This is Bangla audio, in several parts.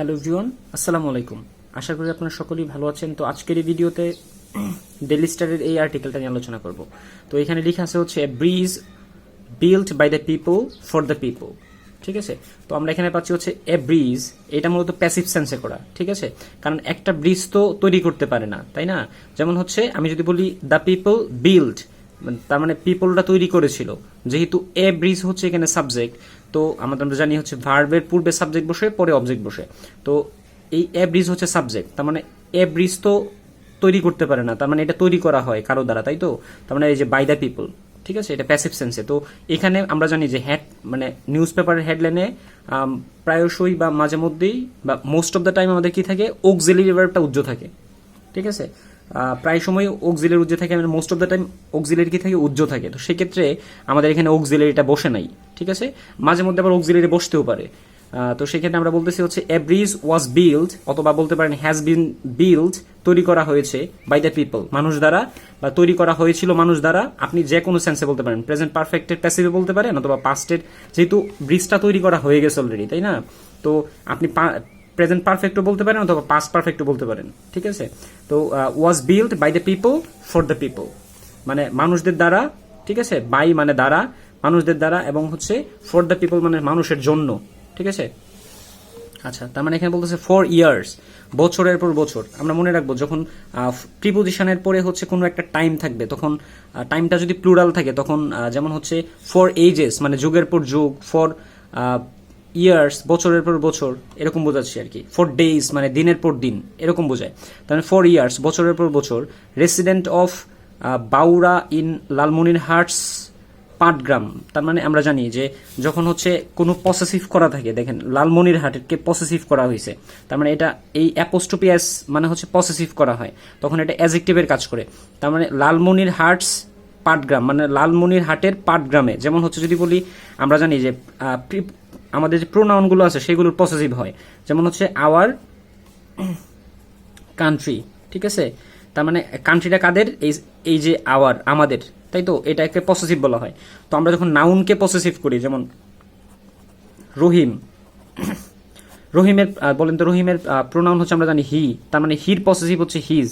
হ্যালো এভরিওয়ান, আসসালামু আলাইকুম। আশা করি আপনারা সকলেই ভালো আছেন। তো আজকের এই ভিডিওতে ডেলি স্টারের এই আর্টিকেলটা নিয়ে আলোচনা করব। তো এখানে লেখা আছে হচ্ছে bridge build by the people for the people ঠিক আছে? তো আমরা এখানে পাচ্ছি হচ্ছে এ ব্রিজ এটা মূলত প্যাসিভ সেন্সে করা। ঠিক আছে? কারণ একটা ব্রিজ তো তৈরি করতে পারে না, তাই না? যেমন হচ্ছে, আমি যদি বলি দ্য পিপল বিল্ড তার মানে পিপলটা তৈরি করেছিল। যেহেতু এ ব্রিজ হচ্ছে এখানে সাবজেক্ট তো আমাদের আমরা জানি হচ্ছে ভার্বের পূর্বে সাবজেক্ট বসে, পরে অবজেক্ট বসে। তো এই এ ব্রিজ হচ্ছে সাবজেক্ট তার মানে এ ব্রিজ তো তৈরি করতে পারে না, তার মানে এটা তৈরি করা হয় কারও দ্বারা, তাই তো? তার মানে এই যে বাই দ্য পিপল ঠিক আছে? এটা প্যাসিভ সেন্সে তো এখানে আমরা জানি যে হ্যাড মানে নিউজ পেপারের হেডলাইনে প্রায়শই বা মাঝে মধ্যেই বা মোস্ট অফ দ্য টাইম আমাদের কি থাকে? অক্সিলারি ভার্বটা উজ্জ্ব থাকে। ঠিক আছে? প্রায় সময় অক্সিলের উজ্জ্ব থাকে মানে most of the time auxiliary কি থাকে উজ্জ্ব থাকে। তো সেক্ষেত্রে আমাদের এখানে অক্সিলারিটা বসে নাই, ঠিক আছে? মাঝে মধ্যে আবার অক্সিলারি বসতেও পারে। তো সেক্ষেত্রে আমরা বলতেছি হচ্ছে এ ব্রিজ ওয়াজ বিল্ড অথবা বলতে পারেন হ্যাজ বিন বিল্ড তৈরি করা হয়েছে বাই দ্য পিপল মানুষ দ্বারা, বা তৈরি করা হয়েছিল মানুষ দ্বারা, আপনি যে কোনো সেন্সে বলতে পারেন প্রেজেন্ট পারফেক্টের প্যাসিভে বলতে পারেন, অথবা পাস্টের যেহেতু ব্রিজটা তৈরি করা হয়ে গেছে অলরেডি তাই না? তো আপনি প্রেজেন্ট পারফেক্টও বলতে পারেন অথবা পাস্ট পারফেক্টও বলতে পারেন, ঠিক আছে? তো was build by the people for the people মানে মানুষদের দ্বারা, ঠিক আছে? বাই মানে দ্বারা, মানুষদের দ্বারা এবং হচ্ছে ফর দ্য পিপল মানে মানুষের জন্য, ঠিক আছে? আচ্ছা তার মানে এখানে বলতেছে ফোর ইয়ার্স বছরের পর বছর। আমরা মনে রাখব, যখন প্রিপোজিশনের পরে হচ্ছে কোনো একটা টাইম থাকবে, তখন টাইমটা যদি প্লুরাল থাকে, তখন যেমন হচ্ছে ফর এজেস মানে যুগের পর যুগ ফর ইয়ার্স বছরের পর বছর এরকম বোঝাচ্ছি আর কি। ফর ডেইজ মানে দিনের পর দিন, এরকম বোঝায়। তাহলে ফর ইয়ার্স বছরের পর বছর resident of Baura in Lalmonirhat Patgram. তার মানে আমরা জানি যে যখন হচ্ছে কোনো পসেসিভ করা থাকে, দেখেন, লালমনির হাটেরকে পসেসিভ করা হয়েছে। তার মানে এটা এই অ্যাপোস্টোপিয়াস মানে হচ্ছে পসেসিভ করা হয়। তখন এটা অ্যাজেক্টিভের কাজ করে। তার মানে লালমনির হার্টস পাটগ্রাম মানে লালমনির হাটের পাটগ্রামে, যেমন হচ্ছে যদি বলি, আমরা জানি যে আমাদের যে প্রোনাউনগুলো আছে, সেগুলোর পসেসিভ হয়। যেমন হচ্ছে আওয়ার কান্ট্রি ঠিক আছে? তার মানে কান্ট্রিটা কাদের? এই এই যে আওয়ার আমাদের। তাই তো? এটাকে পসেসিভ বলা হয়। তো আমরা যখন নাউনকে পসেসিভ করি, যেমন রহিম, রহিমের বলেন তো রহিমের প্রোনাউন হচ্ছে আমরা জানি হি তার মানে হির পসেসিভ হচ্ছে হিজ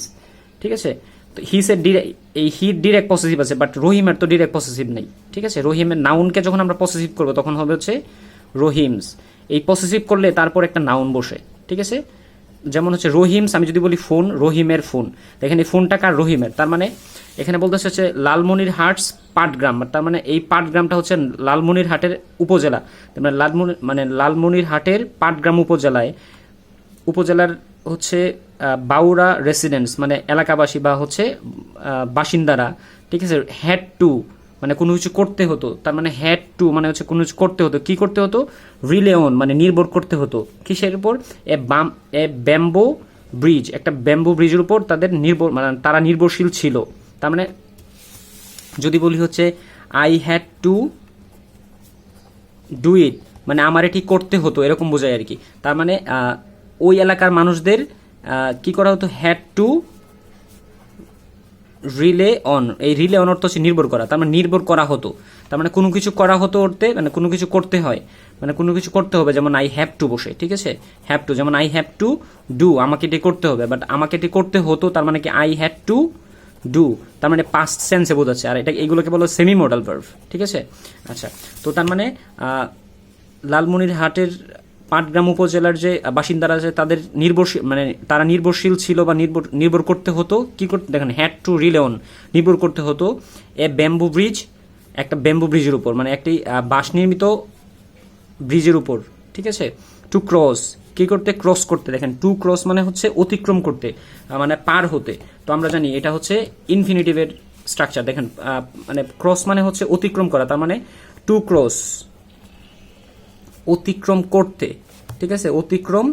ঠিক আছে? তো হিসের ডিরেক্ট এই হির ডিরেক্ট পসেসিভ আছে বাট রহিমের তো ডিরেক্ট পসেসিভ নেই, ঠিক আছে? রহিমের নাউনকে যখন আমরা পসেসিভ করব, তখন হবে হচ্ছে রহিমস। এই পসেসিভ করলে তারপর একটা নাউন বসে, ঠিক আছে? যেমন হচ্ছে রহিমস, আমি যদি বলি ফোন, রহিমের ফোন। দেখেন এই ফোনটা কার? রহিমের। তার মানে এখানে বলতেছে হচ্ছে লালমনির হাটস পাটগ্রাম। তার মানে এই পাটগ্রামটা হচ্ছে লালমনির হাটের উপজেলা। তার মানে লালমনি মানে লালমনির হাটের পাটগ্রাম উপজেলায়। উপজেলার হচ্ছে বাউরা রেসিডেন্টস মানে এলাকাবাসী বা হচ্ছে বাসিন্দারা, ঠিক আছে? হ্যাড টু মানে কোনো কিছু করতে হতো, তার মানে হ্যাড টু মানে হচ্ছে কোনো কিছু করতে হতো। কি করতে হতো? রিলে অন মানে নির্ভর করতে হতো। কিসের উপর? A bam, a bamboo bridge একটা ব্যাম্বো ব্রিজের উপর তাদের নির্ভর মানে তারা নির্ভরশীল ছিল। তার মানে যদি বলি হচ্ছে I had to do it মানে আমার এটি করতে হতো, এরকম বোঝায় আর কি। তার মানে ওই এলাকার মানুষদের কি করা হতো? হ্যাড টু রিলে অন এই রিলে অন অর্থ হচ্ছে নির্ভর করা, তার মানে নির্ভর করা হতো। তার মানে কোনো কিছু করা হতো করতে মানে কোনো কিছু করতে হয় মানে কোনো কিছু করতে হবে, যেমন আই হ্যাভ টু বসে, ঠিক আছে? হ্যাভ টু যেমন আই হ্যাভ টু ডু আমাকে এটি করতে হবে বাট আমাকে এটি করতে হতো, তার মানে কি আই হ্যাড টু ডু তার মানে পাস্ট সেন্সে বোঝাচ্ছে, আর এটা এইগুলোকে বলো সেমি মডাল ভার্ভ ঠিক আছে? আচ্ছা তো তার মানে লালমনির হাটের পাটগ্রাম উপজেলার যে বাসিন্দারা আছে, তাদের নির্ভরশীল মানে তারা নির্ভরশীল ছিল বা নির্ভর নির্ভর করতে হতো, কি করতে, দেখেন হ্যাড টু রিলেন নির্ভর করতে হতো এ ব্যাম্বু ব্রিজ একটা ব্যাম্বু ব্রিজের উপর মানে একটি বাঁশ নির্মিত ব্রিজের উপর, ঠিক আছে? টু ক্রস কি করতে? ক্রস করতে, দেখেন টু ক্রস মানে হচ্ছে অতিক্রম করতে মানে পার হতে। তো আমরা জানি এটা হচ্ছে ইনফিনিটিভের স্ট্রাকচার দেখেন মানে ক্রস মানে হচ্ছে অতিক্রম করা, তার মানে টু ক্রস অতিক্রম করতে, ঠিক আছে? অতিক্রম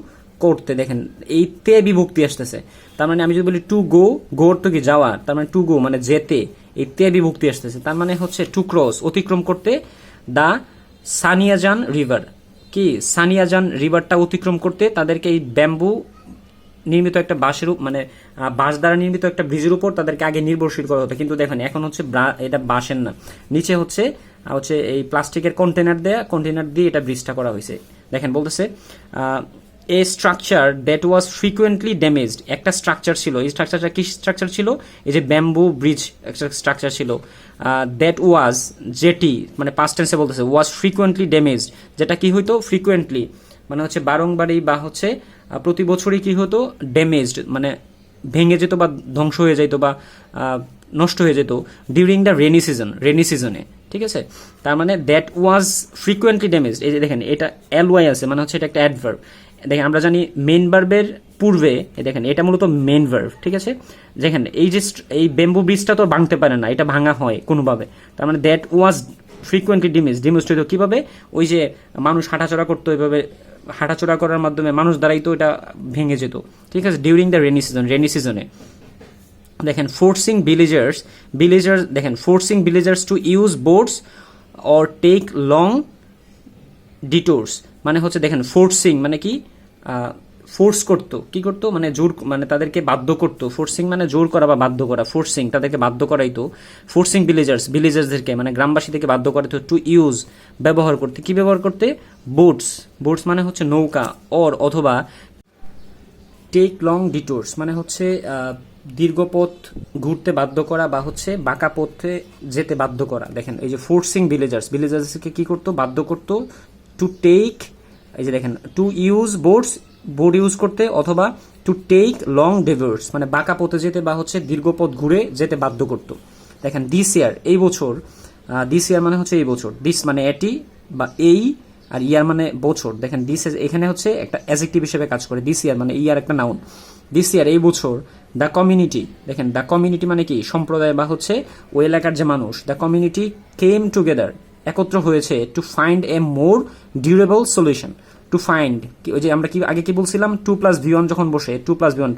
করতে। দেখেন এই তে বিভক্তি আসতেছে। তার মানে আমি যদি বলি টু গো গো তো কি যাওয়া? তার মানে টু গো মানে যেতে। এই তে বিভক্তি আসতেছে। তার মানে হচ্ছে টু ক্রস অতিক্রম করতে দা সানিয়াজান রিভার কি? সানিয়াজান রিভারটা অতিক্রম করতে তাদেরকে এই ব্যাম্বু নির্মিত একটা বাঁশের মানে বাঁশ দ্বারা নির্মিত একটা ব্রিজের উপর তাদেরকে আগে নির্ভরশীল করা হতো। কিন্তু দেখেন, এখন হচ্ছে এটা বাঁশের না। নিচে হচ্ছে হচ্ছে এই প্লাস্টিকের কন্টেনার দেয়া কন্টেনার দিয়ে এটা ব্রিজটা করা হয়েছে। দেখেন বলতেছে a structure that was frequently damaged একটা স্ট্রাকচার ছিল। এই স্ট্রাকচারটা কি স্ট্রাকচার ছিল? এই যে ব্যাম্বু ব্রিজ একটা স্ট্রাকচার ছিল। দ্যাট ওয়াজ যেটি মানে পাস্ট টেন্সে বলতেছে ওয়াজ ফ্রিকুয়েন্টলি ড্যামেজড যেটা কি হইতো? ফ্রিকুয়েন্টলি মানে হচ্ছে বারংবারই বা হচ্ছে প্রতি বছরই কি হতো? ড্যামেজড মানে ভেঙে যেত বা ধ্বংস হয়ে যেত বা নষ্ট হয়ে যেত during the rainy season rainy সিজনে ঠিক আছে? তার মানে দ্যাট ওয়াজ ফ্রিকুয়েন্টলি ড্যামেজড এই যে দেখেন, এটা এল ওয়াই আছে মানে হচ্ছে এটা একটা অ্যাডভার্ব দেখেন, আমরা জানি মেন ভার্বের পূর্বে দেখেন, এটা মূলত মেন ভার্ব ঠিক আছে? দেখেন, এই যে এই বেম্বু ব্রিজটা তো ভাঙতে পারে না, এটা ভাঙা হয় কোনোভাবে। তার মানে দ্যাট ওয়াজ ফ্রিকুয়েন্টলি ডিমিজ ডিমিজড হইতো কীভাবে? ওই যে মানুষ হাঁটাচড়া করতো এইভাবে হাঁটাচড়া করার মাধ্যমে মানুষ দ্বারাই তো এটা ভেঙে যেত, ঠিক আছে? During the rainy season rainy সিজনে দেখেন ফোর্সিং ভিলেজার্স ভিলেজার্স দেখেন forcing villagers to use boats or take long detours মানে হচ্ছে দেখেন ফোর্সিং মানে কি? ফোর্স করতো। কি করতো? মানে জোর মানে তাদেরকে বাধ্য করতো। ফোর্সিং মানে জোর করা বা বাধ্য করা। ফোর্সিং তাদেরকে বাধ্য করাইতো। ফোর্সিং ভিলেজার্স ভিলেজার্সদেরকে মানে গ্রামবাসীদেরকে বাধ্য করাইতো টু ইউজ ব্যবহার করতে। কি ব্যবহার করতে? বোটস বোটস মানে হচ্ছে নৌকা অর অথবা টেক লং ডিটোর্স মানে হচ্ছে দীর্ঘ পথ ঘুরতে বাধ্য করা বা হচ্ছে বাঁকা পথে যেতে বাধ্য করা। দেখেন, এই যে ফোর্সিং ভিলেজার্স ভিলেজার্সকে কি করতো? বাধ্য করতো টু টেক এই যে দেখেন to use boards board use করতে অথবা টু টেক লং ডেভার্স মানে বাঁকা পথে যেতে বা হচ্ছে দীর্ঘ পথ ঘুরে যেতে বাধ্য করতো। দেখেন দিস ইয়ার এই বছর দিস ইয়ার মানে হচ্ছে এই বছর দিস মানে এটি বা এই আর ইয়ার মানে বছর। দেখেন দিস এখানে হচ্ছে একটা অ্যাজেক্টিভ হিসেবে কাজ করে। দিস ইয়ার মানে ইয়ার একটা নাউন দিস ইয়ার এই বছর দ্য কমিউনিটি দেখেন দ্য কমিউনিটি মানে কি? সম্প্রদায় বা হচ্ছে ওই এলাকার যে মানুষ দ্য কমিউনিটি কেম টুগেদার একত্র হয়েছে to find a more durable solution to find ওই যে আমরা কি, আগে কি বলছিলাম? টু প্লাস ভি ওয়ান যখন বসে to plus we want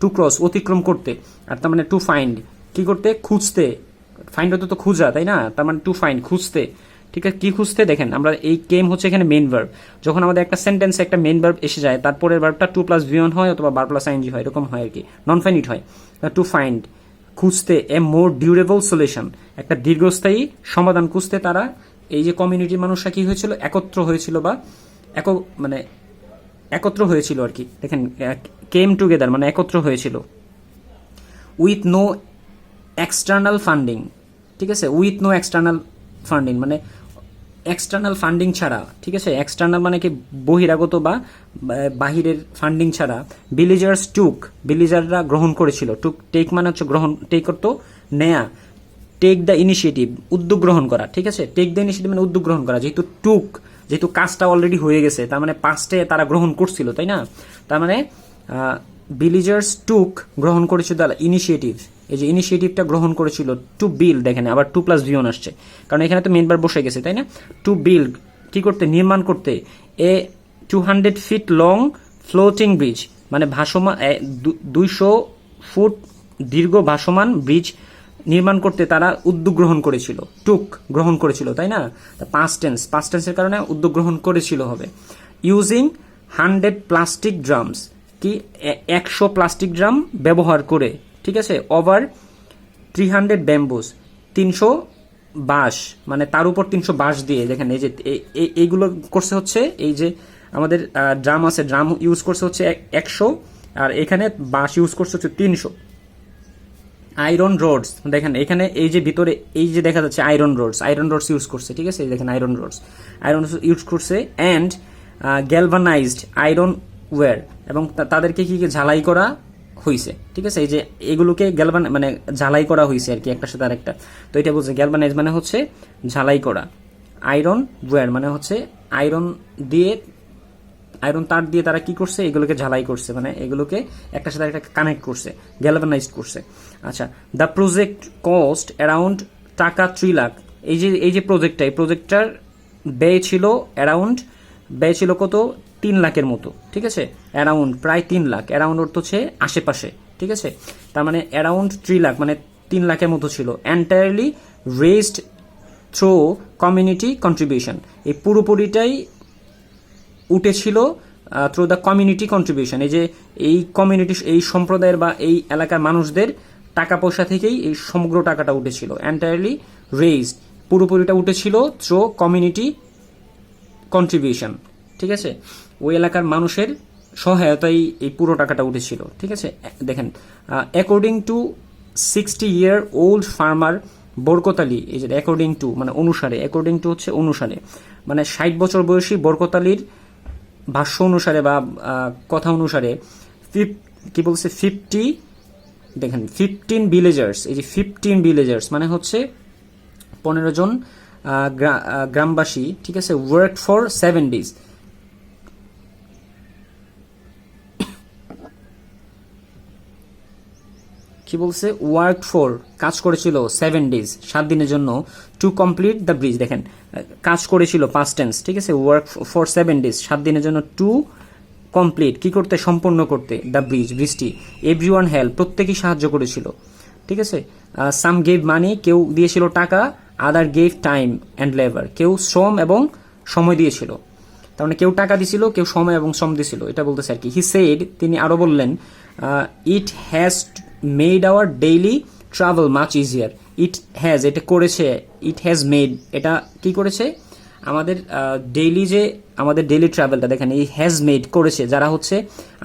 to cross অতিক্রম করতে। আর তার মানে টু ফাইন্ড কি করতে? খুঁজতে। ফাইন্ড হতে তো খুঁজা, তাই না? তার মানে টু ফাইন্ড খুঁজতে। ঠিক আছে? কি খুঁজতে দেখেন, আমরা এই কেম হচ্ছে এখানে মেন ভার্ব যখন আমাদের একটা সেন্টেন্সে একটা মেন ভার্ব এসে যায়, তারপরের ভার্বটা টু প্লাস ভিওন হয় অথবা বার প্লাস আইনজি হয়, এরকম হয় আর কি। নন ফাইনিট হয় টু ফাইন্ড খুঁজতে এ মোর ডিউরেবল সলিউশন একটা দীর্ঘস্থায়ী সমাধান খুঁজতে তারা, এই যে কমিউনিটির মানুষরা কি হয়েছিল? একত্র হয়েছিল বা এক মানে একত্র হয়েছিল আর কি। দেখেন কেম টুগেদার মানে একত্র হয়েছিল। উইথ নো এক্সটার্নাল ফান্ডিং ঠিক আছে? উইথ নো এক্সটার্নাল ফান্ডিং মানে এক্সটার্নাল ফান্ডিং ছাড়া, ঠিক আছে? এক্সটার্নাল মানে কি বহিরাগত বা বাহিরের ফান্ডিং ছাড়া। ভিলেজার্স টুক ভিলেজাররা গ্রহণ করেছিল। টুক টেক মানে হচ্ছে গ্রহণ টেক করতো নেয়া। টেক দ্য ইনিশিয়েটিভ উদ্যোগ গ্রহণ করা, ঠিক আছে? টেক দ্য ইনিশিয়েটিভ মানে উদ্যোগ গ্রহণ করা। যেহেতু টুক যেহেতু কাজটা অলরেডি হয়ে গেছে, তার মানে পাঁচটে তারা গ্রহণ করছিল, তাই না? তার মানে ভিলেজার্স টুক গ্রহণ করেছিল দ্য ইনিশিয়েটিভ এই যে ইনিশিয়েটিভটা গ্রহণ করেছিল টু বিল্ড দেখেন, আবার টু প্লাস ভিওন আসছে। কারণ এখানে তো মেনবার বসে গেছে, তাই না? টু বিল্ড কি করতে? নির্মাণ করতে। A two hundred feet long floating bridge মানে ভাসমান দুইশো ফুট দীর্ঘ ভাসমান ব্রিজ নির্মাণ করতে তারা উদ্যোগ গ্রহণ করেছিল। টুক গ্রহণ করেছিল, তাই না? পাঁচ টেন্স পাঁচ টেন্সের কারণে উদ্যোগ গ্রহণ করেছিল হবে। ইউজিং হান্ড্রেড প্লাস্টিক ড্রামস কি একশো প্লাস্টিক ড্রাম ব্যবহার করে, ঠিক আছে? ওভার থ্রি হান্ড্রেড ব্যাম্বুস তিনশো বাঁশ মানে তার উপর তিনশো বাঁশ দিয়ে, দেখেন এই যে এইগুলো করছে হচ্ছে, এই যে আমাদের ড্রাম আছে ড্রাম ইউজ করছে হচ্ছে একশো, আর এখানে বাঁশ ইউজ করছে হচ্ছে তিনশো। আয়রন রোডস দেখেন, এখানে এই যে ভিতরে, এই যে দেখা যাচ্ছে iron rods iron rods use করছে, ঠিক আছে? দেখেন আয়রন রোডস আয়রন ইউজ করছে অ্যান্ড গ্যালভানাইজড আয়রন ওয়্যার এবং তাদেরকে কি ঝালাই করা হয়েছে ঠিক আছে? এই যে এগুলোকে গ্যালভান মানে ঝালাই করা হয়েছে আর কি, একটার সাথে আরেকটা। তো এটা বলছে গ্যালভানাইজ মানে হচ্ছে ঝালাই করা। আয়রন ওয়্যার মানে হচ্ছে আয়রন দিয়ে আয়রন তার দিয়ে তারা কি করছে? এগুলোকে ঝালাই করছে মানে এগুলোকে একটার সাথে একটা কানেক্ট করছে গ্যালভানাইজড করছে। আচ্ছা the project cost around taka three lakh এই যে এই যে প্রজেক্টটা এই প্রজেক্টটার ব্যয় ছিল অ্যারাউন্ড ব্যয় ছিল কত? তিন লাখের মতো, ঠিক আছে? অ্যারাউন্ড প্রায় তিন লাখ। অ্যারাউন্ড অর্থ হচ্ছে আশেপাশে, ঠিক আছে? তার মানে অ্যারাউন্ড থ্রি লাখ মানে তিন লাখের মতো ছিল। Entirely raised through community contribution এই পুরোপুরিটাই উঠেছিল থ্রু দ্য কমিউনিটি কন্ট্রিবিউশন এই যে এই কমিউনিটি এই সম্প্রদায়ের বা এই এলাকার মানুষদের টাকা পয়সা থেকেই এই সমগ্র টাকাটা উঠেছিল। এন্টায়ারলি রেজ পুরোপুরিটা উঠেছিল থ্রো কমিউনিটি কন্ট্রিবিউশন ঠিক আছে? ওই এলাকার মানুষের সহায়তাই এই পুরো টাকাটা উঠেছিল, ঠিক আছে? দেখেন according to sixty year old farmer Barkat Ali, এই যে অ্যাকর্ডিং টু মানে অনুসারে অ্যাকর্ডিং টু হচ্ছে অনুসারে মানে ষাট বছর বয়সী বরকত আলীর ভাষ্য অনুসারে বা কথা অনুসারে ফিফ কি বলছে? ফিফটি দেখেন ফিফটিন ভিলেজার্স এই যে ফিফটিন ভিলেজার্স মানে হচ্ছে পনেরো জন গ্রামবাসী, ঠিক আছে? ওয়ার্ক ফর সেভেন ডেজ কি বলছে? ওয়ার্ক ফর কাজ করেছিল সেভেন ডেজ সাত দিনের জন্য টু কমপ্লিট দ্য ব্রিজ দেখেন, কাজ করেছিল পাঁচ টেন্স ঠিক আছে? ওয়ার্ক ফর সেভেন ডেজ সাত দিনের জন্য টু কমপ্লিট কি করতে? সম্পূর্ণ করতে দ্য ব্রিজ ব্রিজটি এভরি ওয়ান হেল্প প্রত্যেকেই সাহায্য করেছিল, ঠিক আছে? সাম গেভ মানি কেউ দিয়েছিল টাকা other gave time and labour কেউ শ্রম এবং সময় দিয়েছিল। তার মানে কেউ টাকা দিছিল, কেউ সময় এবং শ্রম দিছিল, এটা বলতেছে আর কি। হি সেড তিনি আরও বললেন it has made our daily travel much easier it has এটা করেছে ইট হ্যাজ মেড এটা কি করেছে? আমাদের ডেইলি যে, আমাদের ডেইলি ট্রাভেলটা দেখেন, এই হ্যাজ মেড করেছে, যারা হচ্ছে,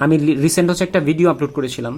আমি রিসেন্ট হচ্ছে একটা ভিডিও আপলোড করেছিলাম।